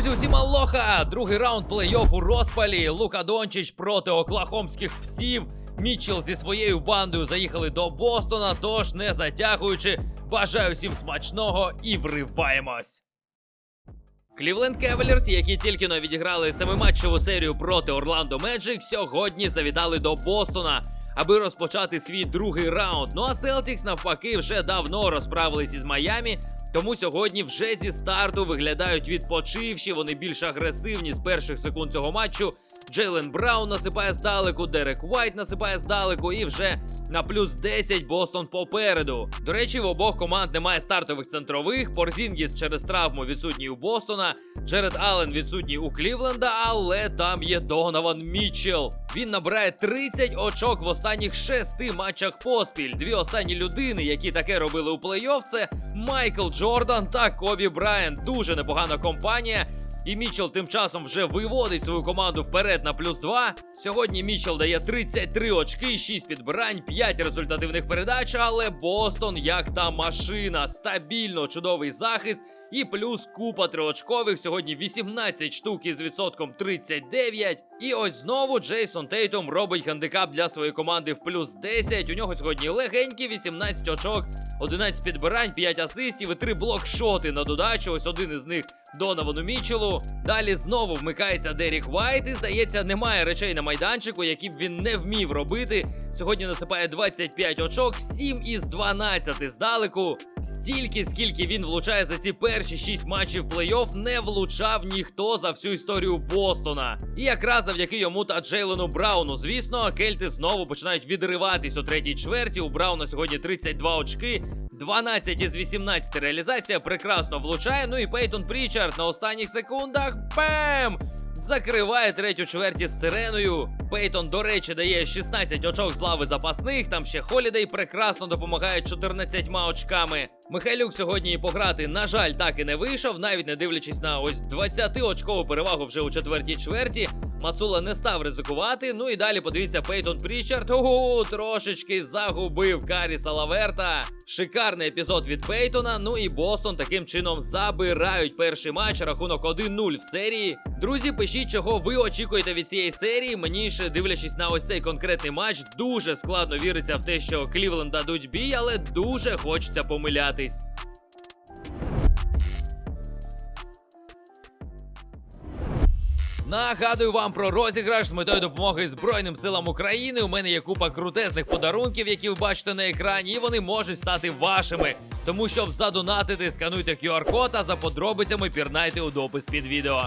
Друзі, усім алоха! Другий раунд плей-офф у розпалі. Лука Дончич проти оклахомських псів. Мітчелл зі своєю бандою заїхали до Бостона, тож не затягуючи, бажаю всім смачного і вриваємось. Клівленд Кевелерс, які тільки но відіграли семиматчеву серію проти Орландо Меджик, сьогодні завітали до Бостона, аби розпочати свій другий раунд. Ну а Селтікс навпаки вже давно розправились із Майами, Тому сьогодні вже зі старту виглядають відпочивші. Вони більш агресивні з перших секунд цього матчу. Джейлен Браун насипає здалеку, Дерек Уайт насипає здалеку, і вже на плюс 10 Бостон попереду. До речі, в обох команд немає стартових центрових. Порзінгіс через травму відсутній у Бостона. Джеред Аллен відсутній у Клівленда, але там є Донован Мітчелл. Він набирає 30 очок в останніх шести матчах поспіль. Дві останні людини, які таке робили у плей-офф, це Майкл Джордан та Кобі Брайант. Дуже непогана компанія. І Мічел тим часом вже виводить свою команду вперед на плюс 2. Сьогодні Мічел дає 33 очки, 6 підбирань, 5 результативних передач. Але Бостон, як та машина, стабільно чудовий захист. І плюс купа триочкових. Сьогодні 18 штук із відсотком 39. І ось знову Джейсон Тейтом робить хандикап для своєї команди в плюс 10. У нього сьогодні легенькі 18 очок, 11 підбирань, 5 асистів і 3 блокшоти на додачу. Ось один із них Доновану Мічелу. Далі знову вмикається Дерік Вайт. І здається, немає речей на майданчику, які б він не вмів робити. Сьогодні насипає 25 очок, 7 із 12 здалеку. Стільки, скільки він влучає за ці перші 6 матчів плей-офф, не влучав ніхто за всю історію Бостона. І якраз завдяки йому та Джейлену Брауну, звісно, кельти знову починають відриватись у третій чверті. У Брауна сьогодні 32 очки. 12 із 18 реалізація прекрасно влучає. Ну і Пейтон Прічард на останніх секундах. Бем! Закриває третю чверті з сиреною. Пейтон, до речі, дає 16 очок з лави запасних. Там ще Холідей прекрасно допомагає 14 очками. Михайлюк сьогодні пограти, на жаль, так і не вийшов, навіть не дивлячись на ось 20-очкову перевагу вже у четвертій чверті. Мацула не став ризикувати. Ну і далі подивіться, Пейтон Прічард. Ого, трошечки загубив Каріса Лаверта. Шикарний епізод від Пейтона. Ну і Бостон таким чином забирають перший матч. Рахунок 1-0 в серії. Друзі, пишіть, чого ви очікуєте від цієї серії. Мені ще дивлячись на ось цей конкретний матч, дуже складно віриться в те, що Клівленд дадуть бій, але дуже хочеться помилятись. Нагадую вам про розіграш з метою допомоги Збройним силам України. У мене є купа крутезних подарунків, які ви бачите на екрані, і вони можуть стати вашими. Тому щоб задонатити, скануйте QR-код, а за подробицями пірнайте у допис під відео.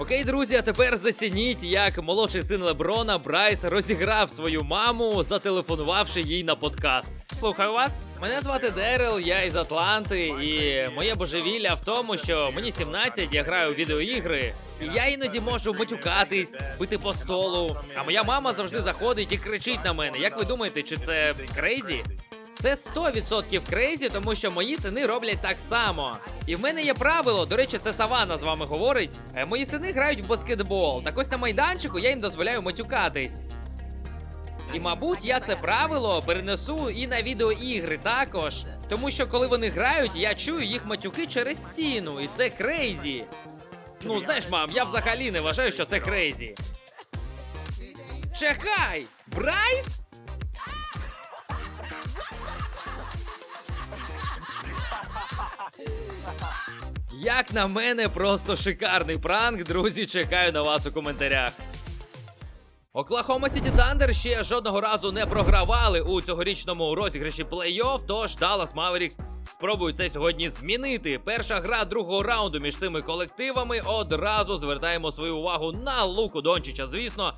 Окей, друзі, а тепер зацініть, як молодший син Леброна Брайс розіграв свою маму, зателефонувавши їй на подкаст. Слухаю вас. Мене звати Дерел, я із Атланти, і моє божевілля в тому, що мені 17, я граю у відеоігри, і я іноді можу матюкатись, бити по столу. А моя мама завжди заходить і кричить на мене. Як ви думаєте, чи це крейзі? Це 100% крейзі, тому що мої сини роблять так само. І в мене є правило, до речі, це Савана з вами говорить. Е, Мої сини грають в баскетбол. Так ось на майданчику я їм дозволяю матюкатись. І, мабуть, я це правило перенесу і на відеоігри також. Тому що коли вони грають, я чую їх матюки через стіну, і це крейзі. Ну, знаєш, мам, я взагалі не вважаю, що це крейзі. Чекай! Брайс? Як на мене, просто шикарний пранк. Друзі, чекаю на вас у коментарях. Оклахома Сіті Тандер ще жодного разу не програвали у цьогорічному розіграші плей-офф, тож Dallas Mavericks спробують це сьогодні змінити. Перша гра другого раунду між цими колективами. Одразу звертаємо свою увагу на Луку Дончича, звісно.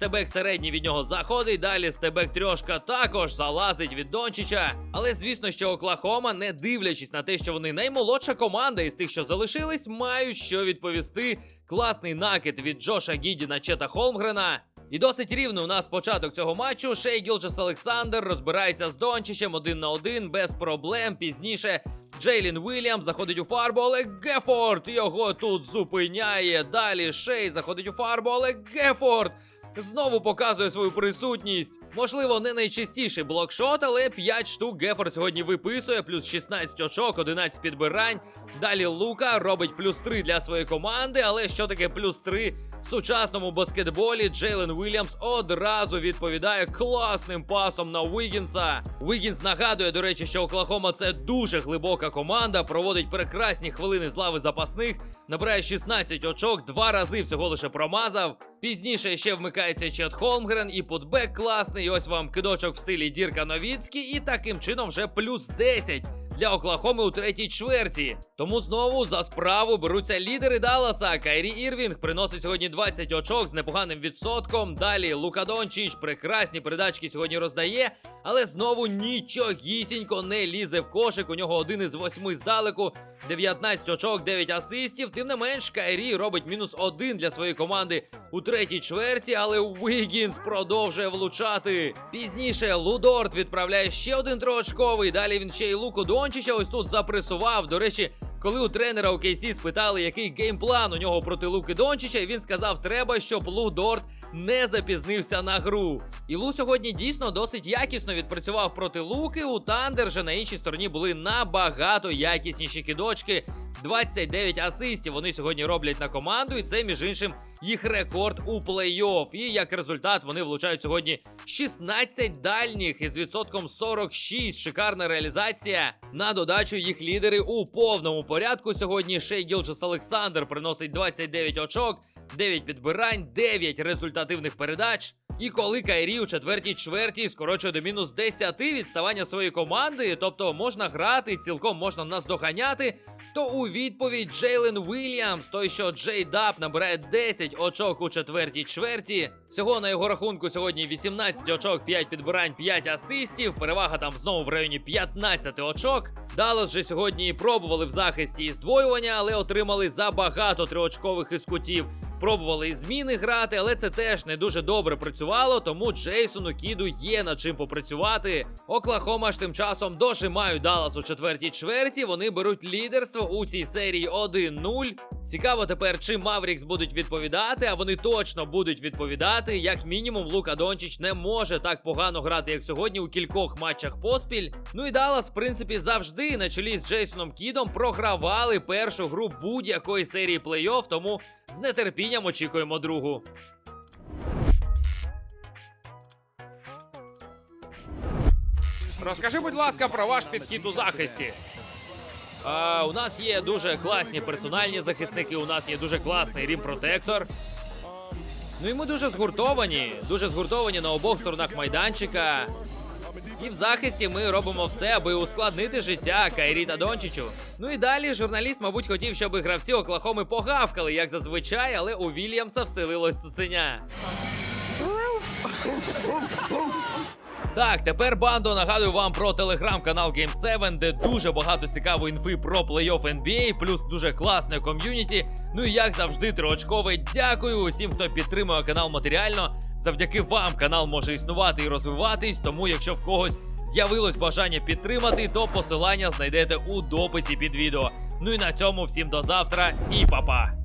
Стебек середній від нього заходить, далі стебек трьошка також залазить від Дончича. Але звісно, що Оклахома, не дивлячись на те, що вони наймолодша команда із тих, що залишились, мають що відповісти. Класний накид від Джоша Гіді на Чета Холмгрена. І досить рівно у нас початок цього матчу. Шей Гілджес Олександр розбирається з Дончичем один на один без проблем. Пізніше Джейлін Уільямс заходить у фарбу, але Гефорд його тут зупиняє. Далі Шей заходить у фарбу, але Гефорд знову показує свою присутність. Можливо, не найчастіший блокшот, але 5 штук Гефорд сьогодні виписує, плюс 16 очок, 11 підбирань. Далі Лука робить плюс 3 для своєї команди, але що таке плюс 3? В сучасному баскетболі Джейлен Уільямс одразу відповідає класним пасом на Уігінса. Уігінс нагадує, до речі, що Оклахома це дуже глибока команда, проводить прекрасні хвилини з лави запасних, набирає 16 очок, два рази всього лише промазав. Пізніше ще вмикається Чет Холмгрен і путбек класний. Ось вам кидочок в стилі Дірка Новіцький, і таким чином вже плюс 10 для Оклахоми у третій чверті. Тому знову за справу беруться лідери Далласа. Кайрі Ірвінг приносить сьогодні 20 очок з непоганим відсотком. Далі Лука Дончич прекрасні передачки сьогодні роздає, але знову нічогісінько не лізе в кошик. У нього один із восьми здалеку. 19 очок, 9 асистів. Тим не менш, Кайрі робить мінус один для своєї команди у третій чверті, але Уігінс продовжує влучати. Пізніше Лудорт відправляє ще один троочковий. Далі він ще й Луку Дончича ось тут запресував. До речі, коли у тренера у Кейсі спитали, який геймплан у нього проти Луки Дончича, він сказав, треба, щоб Лу Дорт не запізнився на гру. І Лу сьогодні дійсно досить якісно відпрацював проти Луки. У Тандер же на іншій стороні були набагато якісніші кидочки. 29 асистів вони сьогодні роблять на команду, і це, між іншим, їх рекорд у плей-офф. І як результат, вони влучають сьогодні 16 дальніх із відсотком 46. Шикарна реалізація. На додачу їх лідери у повному порядку. Сьогодні Шей Гілджес Олександр приносить 29 очок, 9 підбирань, 9 результативних передач. І коли Кайрі у четвертій чверті скорочує до мінус 10 відставання своєї команди, тобто можна грати, цілком можна наздоганяти, то у відповідь Джейлен Уільямс, той, що Джей Даб набирає 10 очок у четвертій чверті. Всього на його рахунку сьогодні 18 очок, 5 підбирань, 5 асистів. Перевага там знову в районі 15 очок. Даллас же сьогодні пробували в захисті і здвоювання, але отримали забагато триочкових із кутів. Пробували і зміни грати, але це теж не дуже добре працювало, тому Джейсону Кіду є над чим попрацювати. Оклахома ж тим часом дожимають Даллас у четвертій чверті. Вони беруть лідерство у цій серії 1-0. Цікаво тепер, чи Маврікс будуть відповідати, а вони точно будуть відповідати. Як мінімум, Лука Дончич не може так погано грати, як сьогодні у кількох матчах поспіль. Ну і Даллас, в принципі, завжди на чолі з Джейсоном Кідом програвали першу гру будь-якої серії плей-офф, тому з нетерпінням очікуємо другу. Розкажи, будь ласка, про ваш підхід у захисті. А, у нас є дуже класні персональні захисники, у нас є дуже класний рім-протектор. Ну і ми дуже згуртовані, дуже згуртовані на обох сторонах майданчика. І в захисті ми робимо все, аби ускладнити життя Кайрі та Дончичу. Ну і далі журналіст, мабуть, хотів, щоб гравці Оклахоми погавкали, як зазвичай, але у Вільямса вселилось цуценя. Так, тепер бандо нагадую вам про телеграм-канал Game7, де дуже багато цікавої інфи про плей-офф NBA, плюс дуже класне ком'юніті. Ну і як завжди, триочкове дякую усім, хто підтримує канал матеріально. Завдяки вам канал може існувати і розвиватись. Тому, якщо в когось з'явилось бажання підтримати, то посилання знайдете у дописі під відео. Ну і на цьому всім до завтра і па-па!